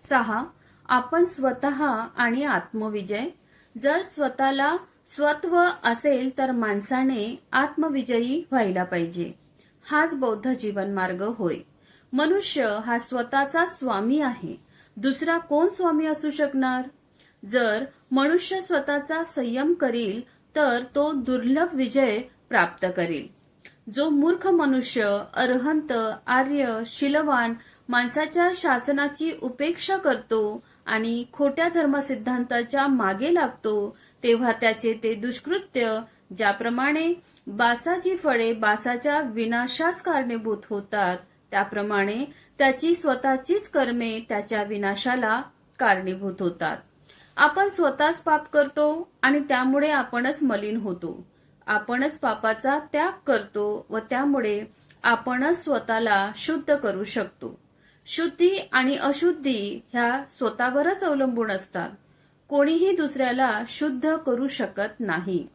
सहा आपण स्वतः आणि आत्मविजय. जर स्वतःला स्वत्व असेल तर माणसाने आत्मविजयी व्हायला पाहिजे. हाच बौद्ध जीवनमार्ग होय. मनुष्य हा स्वतःचा स्वामी आहे. दुसरा कोण स्वामी असू शकणार? जर मनुष्य स्वतःचा संयम करील तर तो दुर्लभ विजय प्राप्त करेल. जो मूर्ख मनुष्य अरहंत आर्य शिलवान माणसाच्या शासनाची उपेक्षा करतो आणि खोट्या धर्मसिद्धांताच्या मागे लागतो तेव्हा त्याचे ते दुष्कृत्य ज्याप्रमाणे बासाची फळे बासाच्या विनाशास कारणीभूत होतात त्याप्रमाणे त्याची स्वतःचीच कर्मे त्याच्या विनाशाला कारणीभूत होतात. आपण स्वतःच पाप करतो आणि त्यामुळे आपणच मलिन होतो. आपणच पापाचा त्याग करतो व त्यामुळे आपणच स्वतःला शुद्ध करू शकतो. शुद्धी आणि अशुद्धी ह्या स्वतःवरच अवलंबून असतात. कोणीही दुसऱ्याला शुद्ध करू शकत नाही.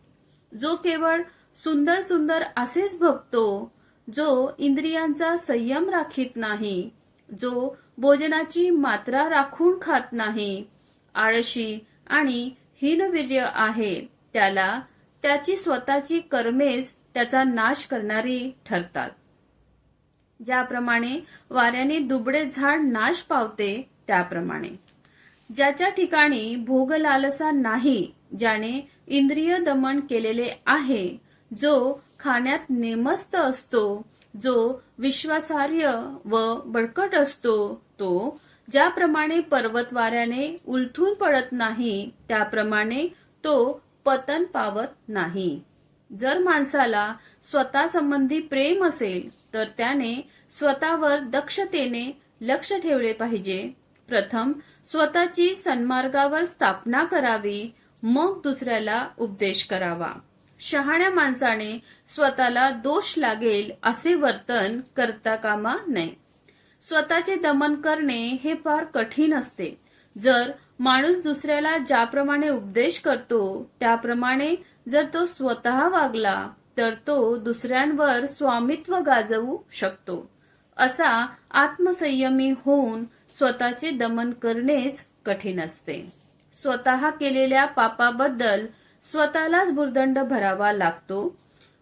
जो केवळ सुंदर सुंदर असेच बघतो जो इंद्रियांचा संयम राखीत नाही जो भोजनाची मात्रा राखून खात नाही आळशी आणि हीनवीर्य आहे त्याला त्याची स्वतःची कर्मेच त्याचा नाश करणारी ठरतात. ज्याप्रमाणे वाऱ्याने दुबडे झाड नाश पावते त्याप्रमाणे. ज्याच्या ठिकाणी भोग लालसा नाही ज्याने इंद्रिय दमन केलेले आहे जो खाण्यात नेमस्त असतो जो विश्वासार्ह व बळकट असतो तो ज्याप्रमाणे पर्वत वाऱ्याने उलथून पडत नाही त्याप्रमाणे तो पतन पावत नाही. जर माणसाला स्वतः संबंधी प्रेम असेल तर त्याने स्वतःवर दक्षतेने लक्ष ठेवले पाहिजे. प्रथम स्वतःची सन्मार्गावर स्थापना करावी मग दुसऱ्याला उपदेश करावा. शहाण्या माणसाने स्वतःला दोष लागेल असे वर्तन करता कामा नये. स्वतःचे दमन करणे हे फार कठीण असते. जर माणूस दुसऱ्याला ज्याप्रमाणे उपदेश करतो त्याप्रमाणे जर तो स्वतः वागला तर तो दुसऱ्यांवर स्वामित्व गाजवू शकतो. असा आत्मसंयमी होऊन स्वतःचे दमन करणेच कठीण असते. स्वतः केलेल्या पापाबद्दल स्वतःलाच भुर्दंड भरावा लागतो.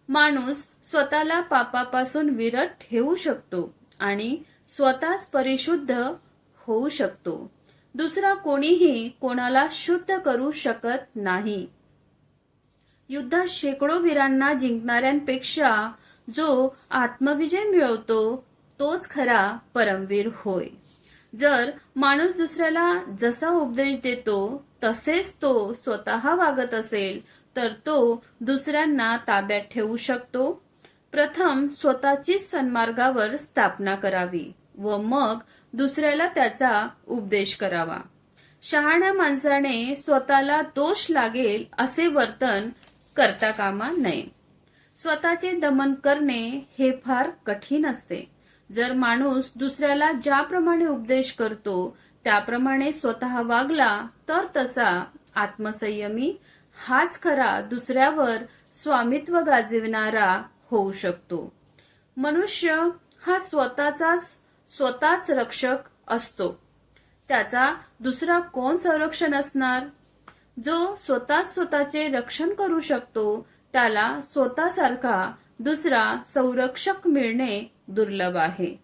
माणूस स्वतःला पापापासून विरत ठेवू शकतो आणि स्वतःच परिशुद्ध होऊ शकतो. दुसरा कोणीही कोणाला शुद्ध करू शकत नाही. युद्धात शेकडो वीरांना जिंकणाऱ्यांपेक्षा जो आत्मविजय मिळवतो तोच खरा परमवीर होय. जर माणूस दुसऱ्याला जसा उपदेश देतो तसेच तो स्वतः वागत असेल तर तो दुसऱ्यांना ताब्यात ठेवू शकतो. प्रथम स्वतःचीच सन्मार्गावर स्थापना करावी व मग दुसऱ्याला त्याचा उपदेश करावा. शहाण्या माणसाने स्वतःला दोष लागेल असे वर्तन करता कामा नये. स्वतःचे दमन करणे हे फार कठीण असते. जर माणूस दुसऱ्याला ज्याप्रमाणे उपदेश करतो त्याप्रमाणे स्वतः वागला तर तसा आत्मसंयमी हाच खरा दुसऱ्यावर स्वामित्व गाजविणारा होऊ शकतो. मनुष्य हा स्वतःचाच स्वतःच रक्षक असतो. त्याचा दुसरा कोण संरक्षण असणार? जो स्वतः स्वतःचे रक्षण करू शकतो त्याला स्वतःसारखा दुसरा संरक्षक मिळणे दुर्लभ आहे.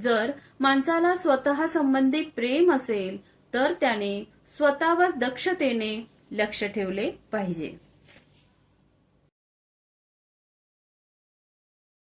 जर माणसाला स्वतः संबंधी प्रेम असेल तर त्याने स्वतःवर दक्षतेने लक्ष ठेवले पाहिजे.